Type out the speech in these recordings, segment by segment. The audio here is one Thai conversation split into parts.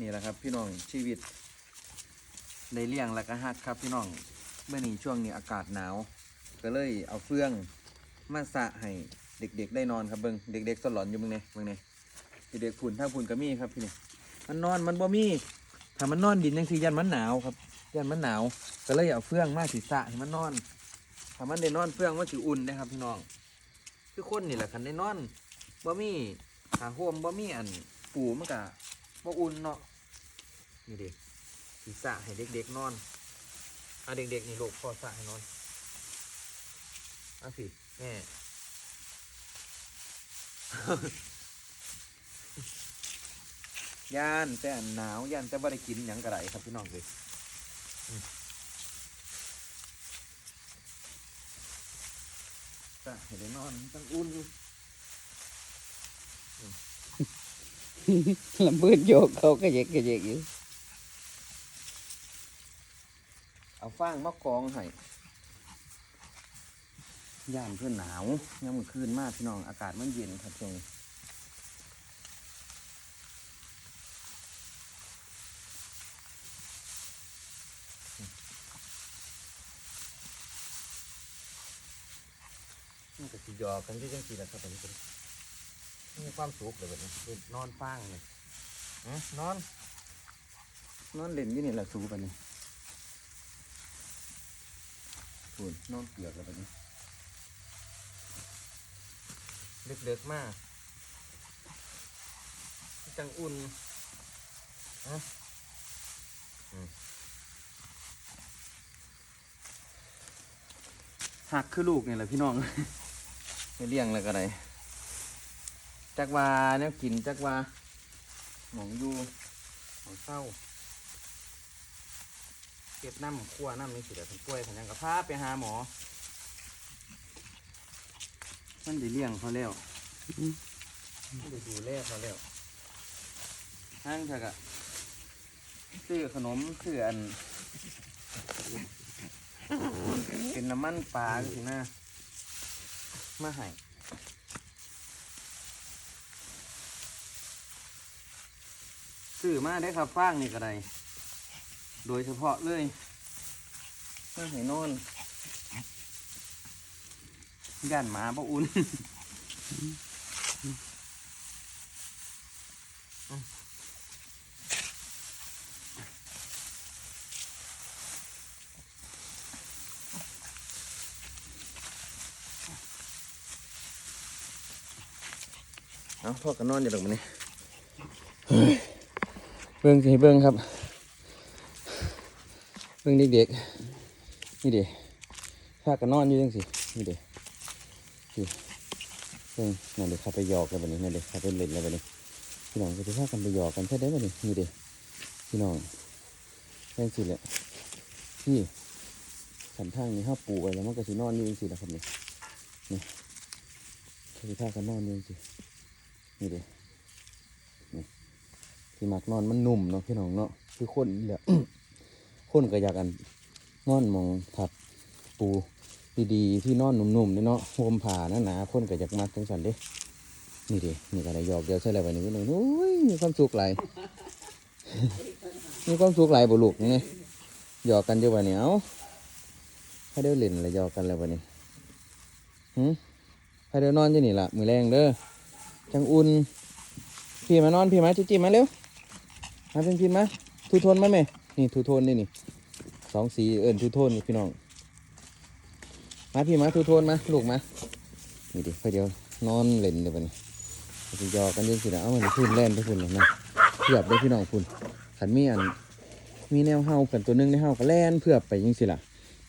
นี่แหละครับ พี่น้องชีวิตในเลี้ยงแล้วก็ฮักครับพี่น้องเมื่อนี้ช่วงนี้อากาศหนาว ก็เลยเอาเฟืองมาสะให้เด็ก ๆ ได้นอนครับเบิงเด็กๆสลอนอยู่เมึงเนี่ยเมึงเนี่ยเด็กๆผุนถ้าผุนก็มีครับพี่นี่มันนอนมันบ่มีถ้ามันนอนดินยังสียันมันหนาวครับยันมันหนาว ก็เลยเอาเฟืองมาสีสะให้มันนอนถ้ามันได้นอนเฟืองมันสิอุ่นนะครับพี่น้อง คือคนนี่แหละคันได้นอนบ่มีผ้าห่มบ่มีอันปูมันก็ บ่อุ่นเนาะนี่เด็กสีสระให้เด็กๆนอนอะเด็กๆนี่ลูกพอสะให้นอนอะสิแม่ย่านแต่หนาวย่านแต่บ่ได้กินหยังกระไรครับพี่น้องเลยจ้ะเห็นได้นอนตั้งอุ่นอยู่ ลำเบิดโยกเขาก็เยกก็เยกอยู่เอาฟางมากองให้ย่านเพื่อนหนาวยังมือคืนมากพี่น้องอากาศมันเย็นครับช่วงมันก็สิหยอกกันที่จังสีแหละครับผม มีความสุขเลยแบบนี้คือนอนฟางเลยฮะนอน นอนเล่นอยู่นี่แหละสูไปนี่ฝุ่นนอนเปียกแล้วไปนี่เด็กๆมาก จังอุ่นฮะอืมหักคือลูกนี่แหละพี่น้องไปเลี้ยงแล้วก็ได้ จักว่าเนี่ยกินจักว่าหมองอยู่หมองเศร้าเก็บน้ำขั้วน้ำนี่สิเดี๋ยวผมป่วยผมยังกับพาไปหาหมอ มันได้เลี้ยงเขาแล้วมันได้ดูแลเขาแล้วห้างเถอะกะซื้อขนมซื้ออัน เป็นน้ำมันปลาสินะมาให้ ซื้อมาได้ครับฟางนี่ก็ได้โดยเฉพาะเลยเพื่อให้นอนย่านหมาบ่อุ่นเอาพ่อกันนอนอยู่ตรงนี้ เบิ่งสิให้เบิ่งครับเพิ่งเด็กๆนี่เด็กพากันนอนอยู่จังสินี่เด็กเพิ่งนั่นเด็กขับไปหยอกแล้วบัดนี้นั่นเด็กขับไปเล่นแล้วบัดนี้พี่น้องก็จะพากันไปหยอกกันใช่ได้บัดนี้นี่เด็กพี่น้องจังสิแหละนี่สันทางนี้ห้าปูไว้แล้วมันก็สินอนอยู่จังสิแหละครับนี่นี่เขาจะพากันนอนอยู่จังสินี่เด็ก ที่มักนอนมันนุ่มเนาะพี่น้องเนาะคือคนนี่แหละคนก็อยากกันนอนมองถับปูดีๆที่นอนนุ่มๆนี่เนาะโฮมผ่าหนาคนก็อยากมักจังสันเด้นี่ดินี่ก็ได้หยอกเดียวใช่ไรแบบนี้พี่น้องโอ้ยมีความสุขหลายมีความสุขหลายบุลูกนี่หยอกกันอยู่วันนี้เอ้าให้เดี๋ยวเล่นอะไรหยอกกันแล้ววันนี้หืมให้เดี๋ยวนอนที่นี่ละมือแรงเด้อจังอุ่นพี่มานอนพี่มาจิจิมาเร็ว มาเป็นพี่มาทุทนมาไหมนี่ทูโทนนี่นี่สองสีเอิญทูโทนนี่พี่น้องมาพี่มาทูโทนมาลูกมานี่ดิเดียวนอนเล่นเดี๋ยวนี่ไปหยอกันยังสินะเอามาพุ่นแล่นไปพุ่นเลยนะเพื่อบได้พี่น้องพุ่นขันมีอันมีแนวเฮากันตัวหนึงในเฮาก็แล่นเพื่อไปยังสิล่ะ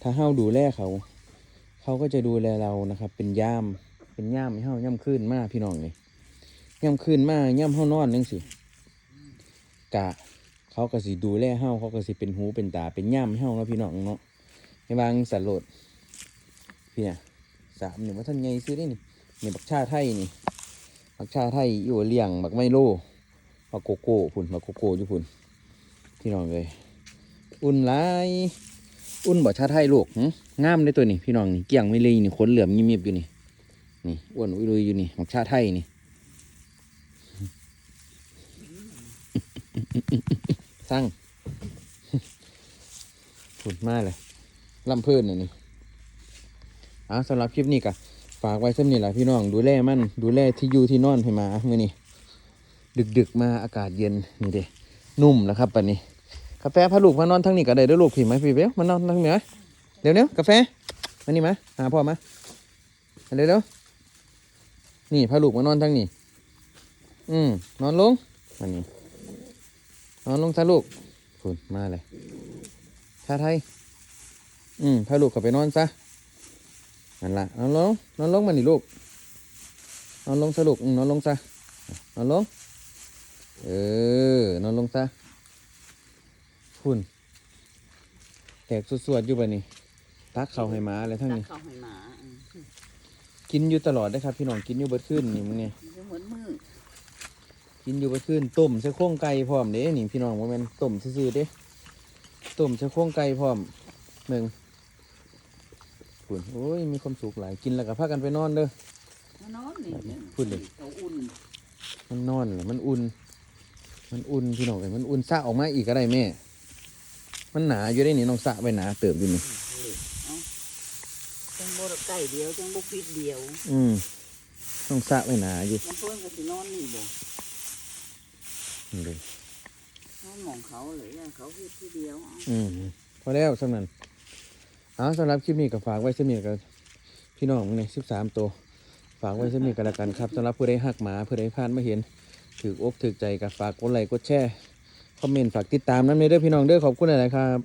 ถ้าเฮาดูแลเขา เขาก็จะดูแลเรานะครับ เป็นย่ามเป็นย่ามให้เฮาย่ำขึ้นมากพี่น้องนี่ย่ำขึ้นมากย่ำเฮานอนนึงสิ กะ เขาก็สิดูแลเฮาเขาก็สิเป็นหูเป็นตาเป็นย่ามให้เฮาเนาะพี่น้องเนาะให้วางสัตว์โหลดพี่เนี่ยสามเนี่ยว่าท่านไงซื้อได้นี่นี่บักชาไทยนี่บักชาไทยอยู่เลี้ยงบักไมโลบักโกโก้พุ่นบักโกโก้อยู่พุ่นพี่น้องเลยอุ่นหลายอุ่นบ่ชาไทยลูกหึงามเลยตัวนี้พี่น้องนี่เกี่ยงไม่เลยนี่ขนเหลือมยิบๆอยู่นี่นี่อ้วนอุ้ยลุยอยู่นี่บักชาไทยนี่ สั่งขุดมากเลยลำเพื่อนน่ะนี่อะสำหรับคลิปนี้ก็ฝากไว้สำนี่แหละพี่น้องดูแลมันดูแลที่อยู่ที่นอนให้มาเมื่อนี้ดึกๆมาอากาศเย็นนี่เด้นุ่มแล้วครับปันนี้กาแฟพาลูกมานอนทั้งนี้ก็ได้ด้อลูกพี่ไหมพี่เบลมานอนทั้งนี้ไหมเร็วๆกาแฟมานี่มาหาพ่อมามาเร็วๆนี่พาลูกมานอนทั้งนี้ อืมนอนลงมานี่ นอนลงซะลูกคุณมาเลยชาไทย อืมพาลูกกลับไปนอนซะนั่นละนอนลงนอนลงมานี่ลูกนอนลงซะลูกอืมนอนลงซะนอนลง เออนอนลงซะคุณแตกสวดๆอยู่บ่นี่ตักเขาวให้หมาอะไรทั้งตักนี้เข้าให้หมาอืมกินอยู่ตลอดได้อครับ พี่น้องกินอยู่เบิดขึ้นนี่มึงเนี่ยมันจะเหมือนมือ กินอยู่เบิดขึ้นต้มใส่โครงไก่พร้อมเด้นี่พี่น้องว่าแม่นต้มซื่อๆเด้ต้มใส่โครงไก่พร้อมหนึ่งคุณโอ้ยมีความสุขหลายกินแล้วก็พากันไปนอนเด้อมานอนนี่เนี่ยพูดเลยเขาอุ่นมันนอนเหรอมันอุ่น มันอุ่นพี่น้องเอ้ยมันอุ่นสะออกมาอีกก็ได้แม่ มันหนาอยู่ได้นี่น้องสะไปหนาเติบอยู่นี่จังบ่ได้ใกล้เดียวจังบ่พิษเดียวอืมน้องสะไปหนาอยู่มันเพิ่นก็สินอนนี่บ่ นี่เลยนอนหมองเขาเลยย่างเขาพิษทีเดียวเอาอืมพอแล้วสำนันเอาสำหรับคลิปนี้ก็ฝากไว้สำนีกับพี่น้องในสิบสามตัว ฝากไว้สำนีกันแล้วกันครับสำหรับผู้ใดหักหมาผู้ใดผ่านมาเห็นถือกอกถือใจกับฝากกดไลค์กดแชร์คอมเมนต์ฝากติดตามน้ำในเด้อพี่น้องเด้อขอบคุณหลายๆครับ